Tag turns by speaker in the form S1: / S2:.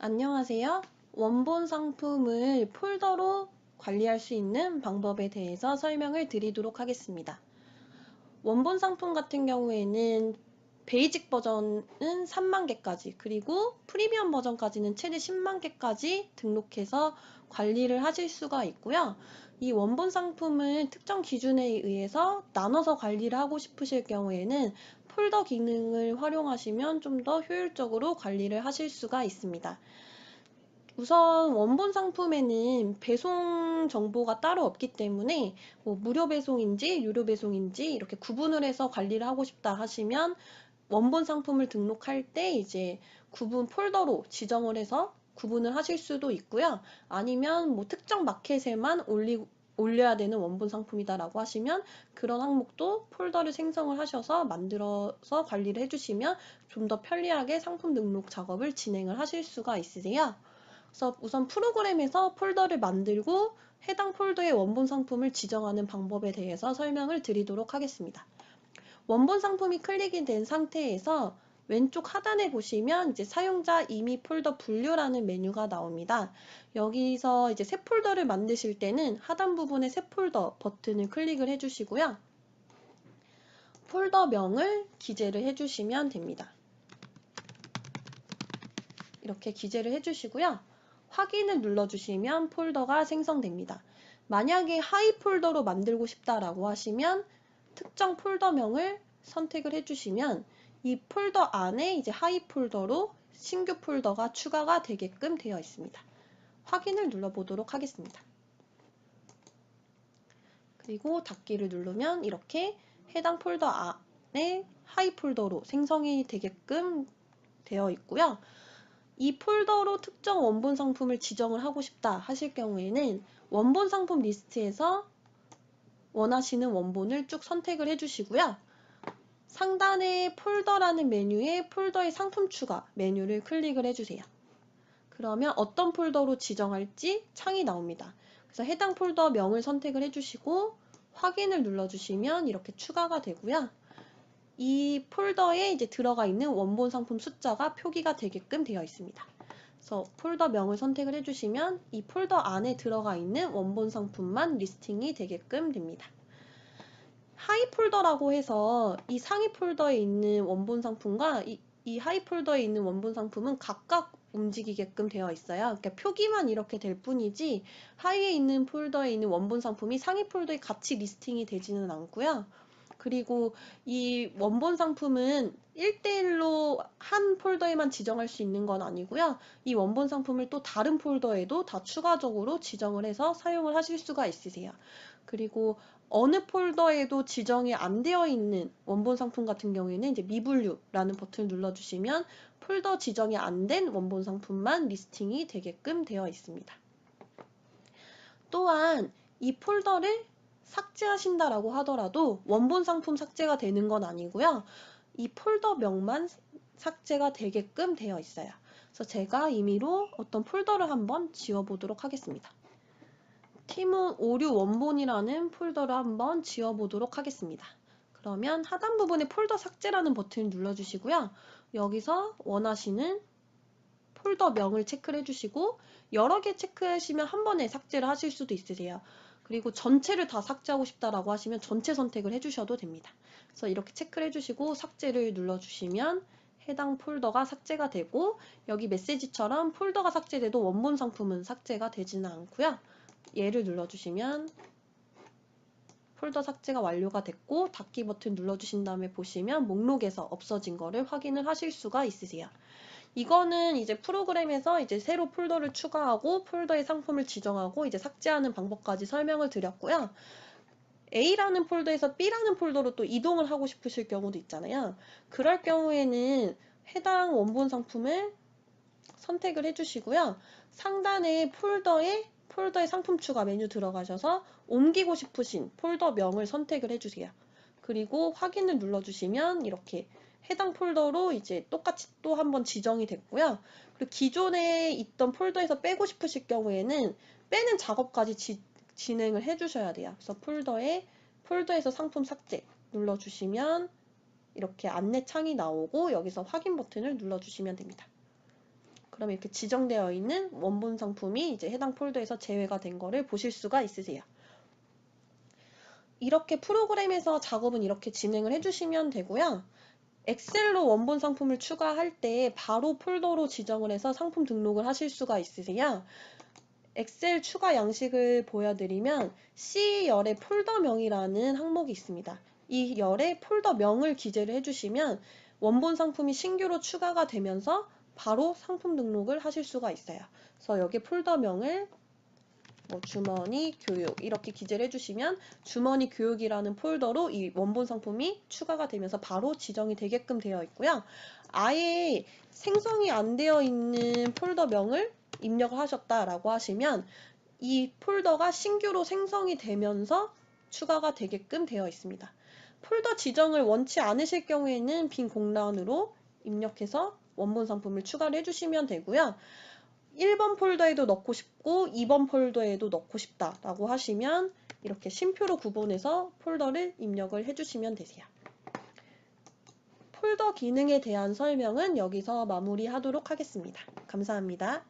S1: 안녕하세요. 원본 상품을 폴더로 관리할 수 있는 방법에 대해서 설명을 드리도록 하겠습니다. 원본 상품 같은 경우에는 베이직 버전은 3만 개까지 그리고 프리미엄 버전까지는 최대 10만 개까지 등록해서 관리를 하실 수가 있고요. 이 원본 상품을 특정 기준에 의해서 나눠서 관리를 하고 싶으실 경우에는 폴더 기능을 활용하시면 좀 더 효율적으로 관리를 하실 수가 있습니다. 우선 원본 상품에는 배송 정보가 따로 없기 때문에 뭐 무료 배송인지 유료 배송인지 이렇게 구분을 해서 관리를 하고 싶다 하시면 원본 상품을 등록할 때 이제 구분 폴더로 지정을 해서 구분을 하실 수도 있고요. 아니면 뭐 특정 마켓에만 올리, 올려야 되는 원본 상품이다라고 하시면 그런 항목도 폴더를 생성을 하셔서 만들어서 관리를 해주시면 좀 더 편리하게 상품 등록 작업을 진행을 하실 수가 있으세요. 그래서 우선 프로그램에서 폴더를 만들고 해당 폴더의 원본 상품을 지정하는 방법에 대해서 설명을 드리도록 하겠습니다. 원본 상품이 클릭이 된 상태에서 왼쪽 하단에 보시면 이제 사용자 이미 폴더 분류라는 메뉴가 나옵니다. 여기서 이제 새 폴더를 만드실 때는 하단 부분에 새 폴더 버튼을 클릭을 해주시고요. 폴더명을 기재를 해주시면 됩니다. 이렇게 기재를 해주시고요. 확인을 눌러주시면 폴더가 생성됩니다. 만약에 하이 폴더로 만들고 싶다라고 하시면 특정 폴더명을 선택을 해주시면 이 폴더 안에 이제 하이 폴더로 신규 폴더가 추가가 되게끔 되어 있습니다. 확인을 눌러보도록 하겠습니다. 그리고 닫기를 누르면 이렇게 해당 폴더 안에 하이 폴더로 생성이 되게끔 되어 있고요. 이 폴더로 특정 원본 상품을 지정을 하고 싶다 하실 경우에는 원본 상품 리스트에서 원하시는 원본을 쭉 선택을 해주시고요. 상단의 폴더라는 메뉴에 폴더의 상품 추가 메뉴를 클릭을 해주세요. 그러면 어떤 폴더로 지정할지 창이 나옵니다. 그래서 해당 폴더 명을 선택을 해주시고 확인을 눌러주시면 이렇게 추가가 되고요. 이 폴더에 이제 들어가 있는 원본 상품 숫자가 표기가 되게끔 되어 있습니다. 그래서 폴더 명을 선택을 해주시면 이 폴더 안에 들어가 있는 원본 상품만 리스팅이 되게끔 됩니다. 하이 폴더라고 해서 이 상위 폴더에 있는 원본 상품과 이, 이 하이 폴더에 있는 원본 상품은 각각 움직이게끔 되어 있어요. 그러니까 표기만 이렇게 될 뿐이지 하위에 있는 폴더에 있는 원본 상품이 상위 폴더에 같이 리스팅이 되지는 않고요. 그리고 이 원본 상품은 1대1로 한 폴더에만 지정할 수 있는 건 아니고요. 이 원본 상품을 또 다른 폴더에도 다 추가적으로 지정을 해서 사용을 하실 수가 있으세요. 그리고 어느 폴더에도 지정이 안 되어 있는 원본 상품 같은 경우에는 이제 미분류라는 버튼을 눌러주시면 폴더 지정이 안 된 원본 상품만 리스팅이 되게끔 되어 있습니다. 또한 이 폴더를 삭제하신다라고 하더라도 원본 상품 삭제가 되는 건 아니고요. 이 폴더명만 삭제가 되게끔 되어 있어요. 그래서 제가 임의로 어떤 폴더를 한번 지워보도록 하겠습니다. 팀은 오류 원본이라는 폴더를 한번 지워보도록 하겠습니다. 그러면 하단 부분에 폴더 삭제라는 버튼을 눌러주시고요. 여기서 원하시는 폴더 명을 체크를 해주시고 여러 개 체크하시면 한 번에 삭제를 하실 수도 있으세요. 그리고 전체를 다 삭제하고 싶다라고 하시면 전체 선택을 해주셔도 됩니다. 그래서 이렇게 체크를 해주시고 삭제를 눌러주시면 해당 폴더가 삭제가 되고 여기 메시지처럼 폴더가 삭제돼도 원본 상품은 삭제가 되지는 않고요. 얘를 눌러주시면 폴더 삭제가 완료가 됐고 닫기 버튼 눌러주신 다음에 보시면 목록에서 없어진 거를 확인을 하실 수가 있으세요. 이거는 이제 프로그램에서 이제 새로 폴더를 추가하고 폴더의 상품을 지정하고 이제 삭제하는 방법까지 설명을 드렸고요. A라는 폴더에서 B라는 폴더로 또 이동을 하고 싶으실 경우도 있잖아요. 그럴 경우에는 해당 원본 상품을 선택을 해주시고요. 상단의 폴더에 폴더의 상품 추가 메뉴 들어가셔서 옮기고 싶으신 폴더명을 선택을 해주세요. 그리고 확인을 눌러주시면 이렇게 해당 폴더로 이제 똑같이 또 한번 지정이 됐고요. 그리고 기존에 있던 폴더에서 빼고 싶으실 경우에는 빼는 작업까지 지, 진행을 해주셔야 돼요. 그래서 폴더에 폴더에서 상품 삭제 눌러주시면 이렇게 안내 창이 나오고 여기서 확인 버튼을 눌러주시면 됩니다. 그럼 이렇게 지정되어 있는 원본 상품이 이제 해당 폴더에서 제외가 된 거를 보실 수가 있으세요. 이렇게 프로그램에서 작업은 이렇게 진행을 해주시면 되고요. 엑셀로 원본 상품을 추가할 때 바로 폴더로 지정을 해서 상품 등록을 하실 수가 있으세요. 엑셀 추가 양식을 보여드리면 C열의 폴더명이라는 항목이 있습니다. 이 열의 폴더명을 기재를 해주시면 원본 상품이 신규로 추가가 되면서 바로 상품 등록을 하실 수가 있어요. 그래서 여기 폴더명을 뭐 주머니 교육 이렇게 기재를 해주시면 주머니 교육이라는 폴더로 이 원본 상품이 추가가 되면서 바로 지정이 되게끔 되어 있고요. 아예 생성이 안 되어 있는 폴더명을 입력을 하셨다라고 하시면 이 폴더가 신규로 생성이 되면서 추가가 되게끔 되어 있습니다. 폴더 지정을 원치 않으실 경우에는 빈 공란으로 입력해서 원본 상품을 추가를 해주시면 되고요. 1번 폴더에도 넣고 싶고 2번 폴더에도 넣고 싶다라고 하시면 이렇게 쉼표로 구분해서 폴더를 입력을 해주시면 되세요. 폴더 기능에 대한 설명은 여기서 마무리하도록 하겠습니다. 감사합니다.